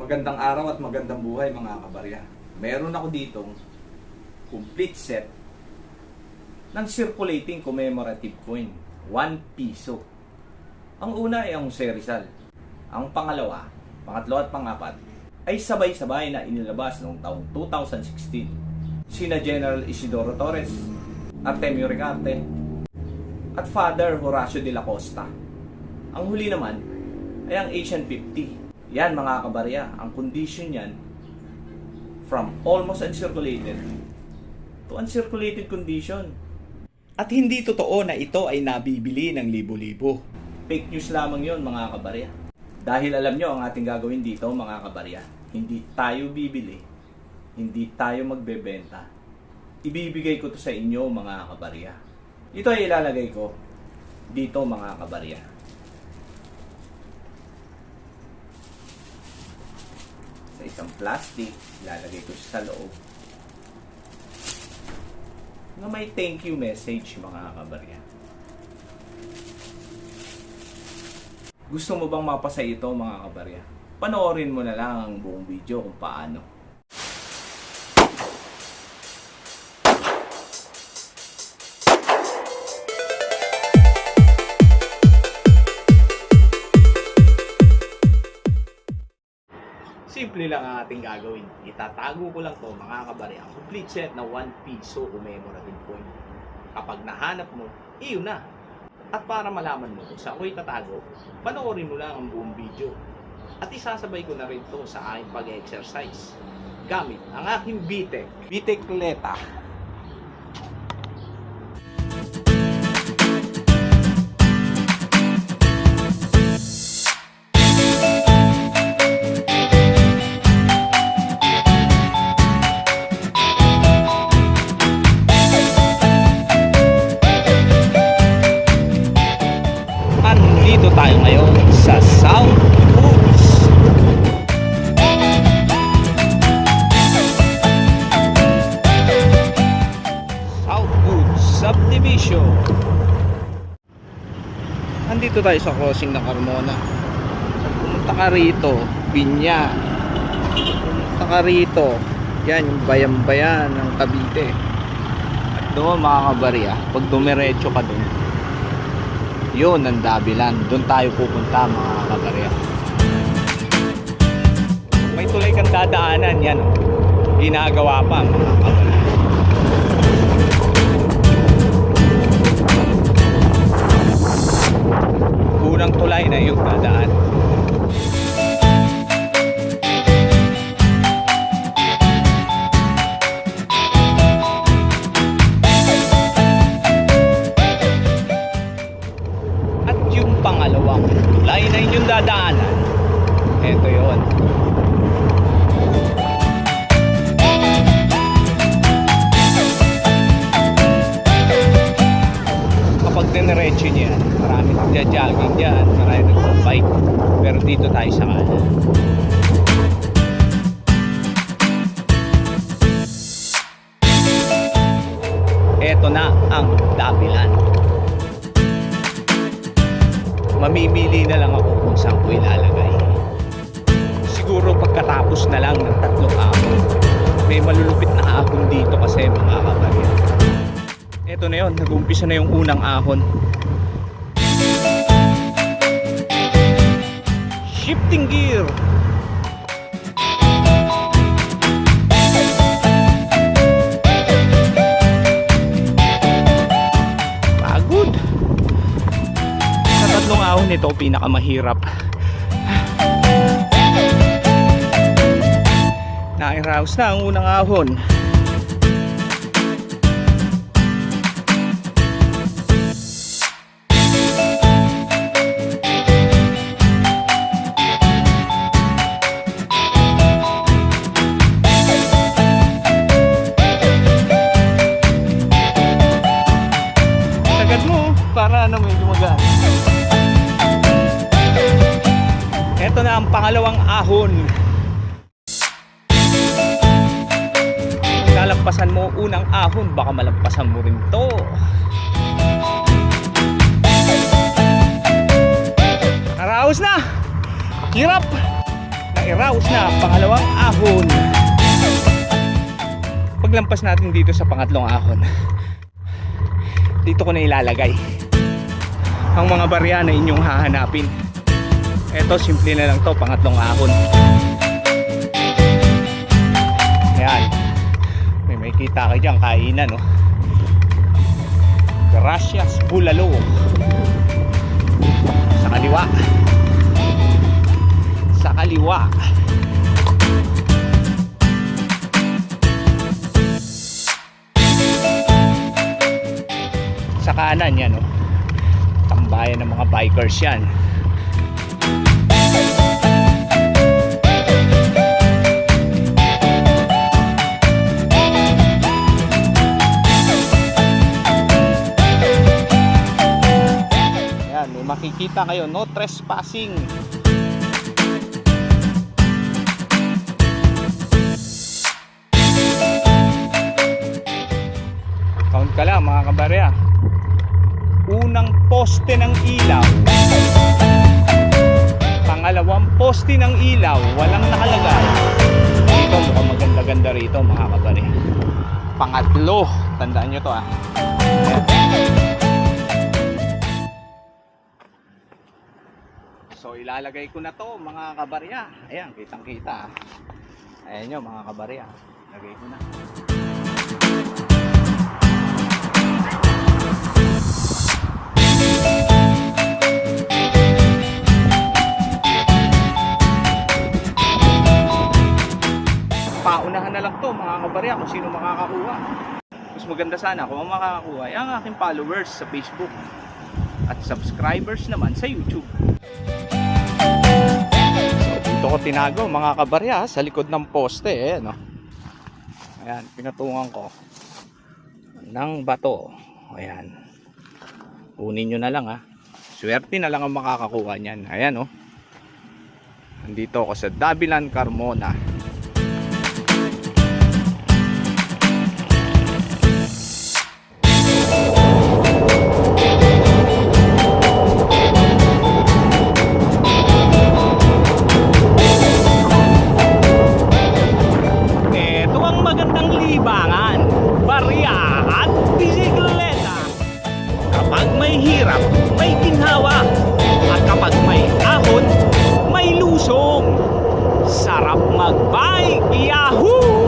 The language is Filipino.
Magandang araw at magandang buhay mga kabarya. Meron ako ditong complete set ng circulating commemorative coin. 1 piso. Ang una ay ang Jose Rizal. Ang pangalawa, pangatlo at pangapat ay sabay-sabay na inilabas noong taong 2016. Sina General Isidoro Torres, Artemio Ricarte, at Father Horacio de la Costa. Ang huli naman ay ang Asian 50. Yan mga kabarya, ang condition yan from almost uncirculated to uncirculated condition. At hindi totoo na ito ay nabibili ng libo-libo. Fake news lamang yon mga kabarya. Dahil alam nyo ang ating gagawin dito mga kabarya. Hindi tayo bibili. Hindi tayo magbebenta. Ibibigay ko to sa inyo mga kabarya. Ito ay ilalagay ko dito mga kabarya. Sa isang plastic, ilalagay ko siya sa loob na may thank you message mga kabarya. Gusto mo bang mapasa ito mga kabarya? Panoorin mo na lang ang buong video kung paano. Simple lang ang ating gagawin. Itatago ko lang to mga kabarya. Ang complete set na 1 piso commemorative coin. Kapag nahanap mo, iyon na. At para malaman mo kung saan ko itatago, panoorin mo lang ang buong video. At isasabay ko na rin to sa aking pag-exercise. Gamit ang aking BTEC. BTEC Leta. Subdivision. Andito tayo sa crossing ng Carmona. Pumunta ka rito, Binya. Pumunta ka rito, yan yung bayan-bayan ng Cavite. At doon mga kabarya, pag dumiretso ka doon, yun ang Dabilan. Doon tayo pupunta mga kabarya. May tulay kang dadaanan yan. oh. Ginagawa pa mga kabarya. Unang tulay na yung dadaan. Nagja-jogging dyan, marami nagpa-bike. Pero dito tayo sa kanan. Eto na ang dabilan mamimili na lang ako kung saan ko ilalagay. Siguro pagkatapos na lang ng tatlong ahon. May malulupit na ahon dito kasi mga kabarya. Ito na yon, nag-umpisa na yung unang ahon. Shifting gear. Pagod. Sa tatlong ahon ito pinakamahirap. Nairaos na ang unang ahon pangalawang ahon. Kung lalampasan mo unang ahon, baka malampasan mo rin to. Naraos na! Hirap! Iraos na pangalawang ahon. Paglampas natin dito sa pangatlong ahon, dito ko na ilalagay ang mga barya na inyong hahanapin. Eto, simple na lang to, pangatlong ahon. Ayan. May may kita ka dyan, kainan, no? Gracias, Bulalo. Sa kaliwa. Sa kaliwa. Sa kanan yan, no? Tambayan ng mga bikers yan. Makikita kayo, no trespassing. Count ka lang mga kabarya. Unang poste ng ilaw. Pangalawang poste ng ilaw, walang nakalagay. Dito mukhang maganda-ganda rito mga kabarya. Pangatlo, tandaan nyo to ah. Ilalagay ko na to mga kabarya. Ayan, kitang kita. Ayan nyo mga kabarya. Lagay ko na. Paunahan na lang to mga kabarya kung sino makakakuha. Mas maganda sana kung ang makakakuha ay ang aking followers sa Facebook at subscribers naman sa YouTube. Ko tinago mga kabarya sa likod ng poste eh, no? Ayan, pinatungan ko ng bato. Ayan. Kunin nyo na lang ha. Swerte na lang ang makakakuha niyan. Ayan oh. Nandito ako sa Dabilan Carmona. Libangan, barya at bisikleta. Kapag may hirap, may ginhawa. At kapag may ahon, may lusong. Sarap mag-bike, yahoo!